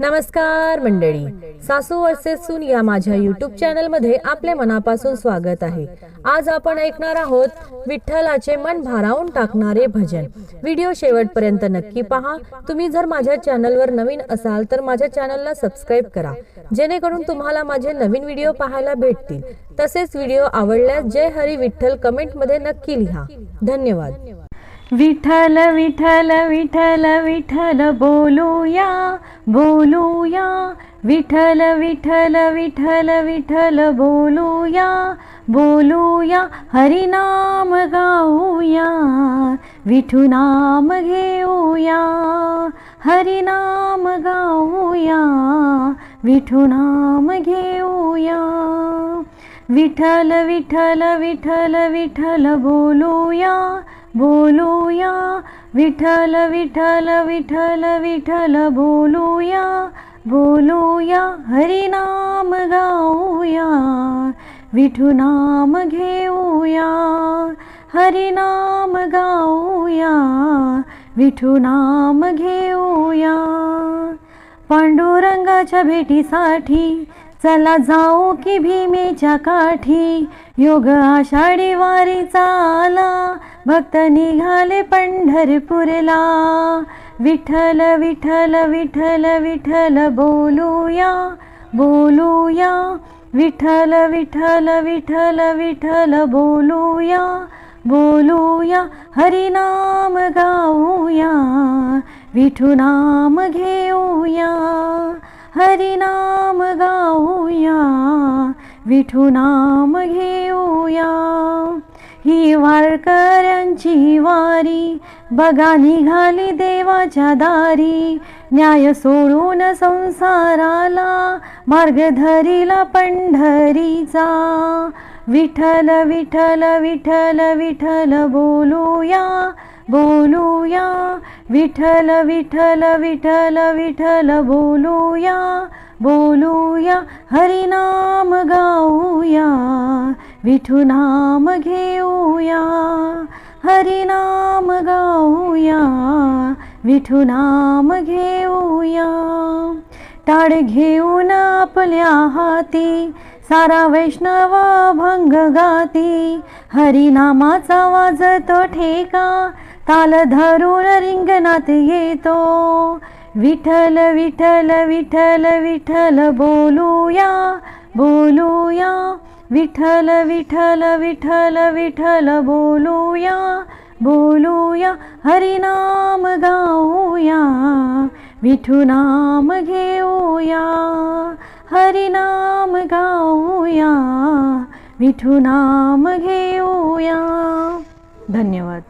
नमस्कार मंडळी. सासू वर्सेस सून या माझ्या युट्यूब चॅनलमध्ये आपले मनापासून स्वागत आहे. आज आपण ऐकणार आहोत विठ्ठलाचे मन भारावून टाकणारे भजन. व्हिडिओ शेवटपर्यंत नक्की पहा. तुम्ही जर माझ्या चॅनलवर नवीन असाल तर माझ्या चॅनलला सबस्क्राईब करा. जेणेकरून तुम्हाला माझे नवीन व्हिडिओ पाहायला भेटतील. तसेच व्हिडिओ आवडल्यास जय हरी विठ्ठल कमेंटमध्ये नक्की लिहा. धन्यवाद. विठ्ठल विठ्ठल विठ्ठल विठ्ठल बोलूया बोलूया. विठ्ठल विठ्ठल विठ्ठल विठ्ठल बोलूया बोलूया. हरिनाम गाऊया विठुनाम घेऊया. हरिनाम गाऊया विठुनाम घेऊया. विठ्ठल विठ्ठल विठ्ठल विठ्ठल बोलूया. बोलूया विठल विठल विठल विठल बोलूया बोलूया हरिनाम गाऊया विठुनाम घेऊया हरिनाम गाऊया विठुनाम घेऊया पांडुरंगाच्या भेटीसाठी चला जाऊ की भीमेच्या काठी. योग आषाढी वारीचा आला. भक्त निघाले पंढरपूरला. विठ्ठल विठ्ठल विठ्ठल विठ्ठल बोलूया बोलूया. विठ्ठल विठ्ठल विठ्ठल विठ्ठल बोलूया बोलूया. हरिनाम गाऊया विठू नाम घेऊया. हरिनाम गा विठू नाम घेऊया. ही वारकऱ्यांची वारी बघा निघाली देवाच्या दारी. न्याय सोडून संसाराला मार्ग धरीला पंढरीचा. विठ्ठल विठ्ठल विठ्ठल विठ्ठल बोलूया बोलूया. विठ्ठल विठ्ठल विठ्ठल विठ्ठल बोलूया. बोलूया हरिनाम गाऊया विठुनाम घेऊया हरिनाम गाऊया विठुनाम घेऊया. टाळ घेऊन आपल्या हाती सारा वैष्णव भंग गाती हरिनामाचा वाजतो ठेका ताल धरून रिंगणात येतो. विठ्ठल विठल विठल विठल बोलूया बोलूया. विठल विठल विठल विठल बोलूया बोलूया. हरिनाम गाऊया विठुनाम घेऊया. हरिनाम गाऊया विठुनाम घेऊया. धन्यवाद.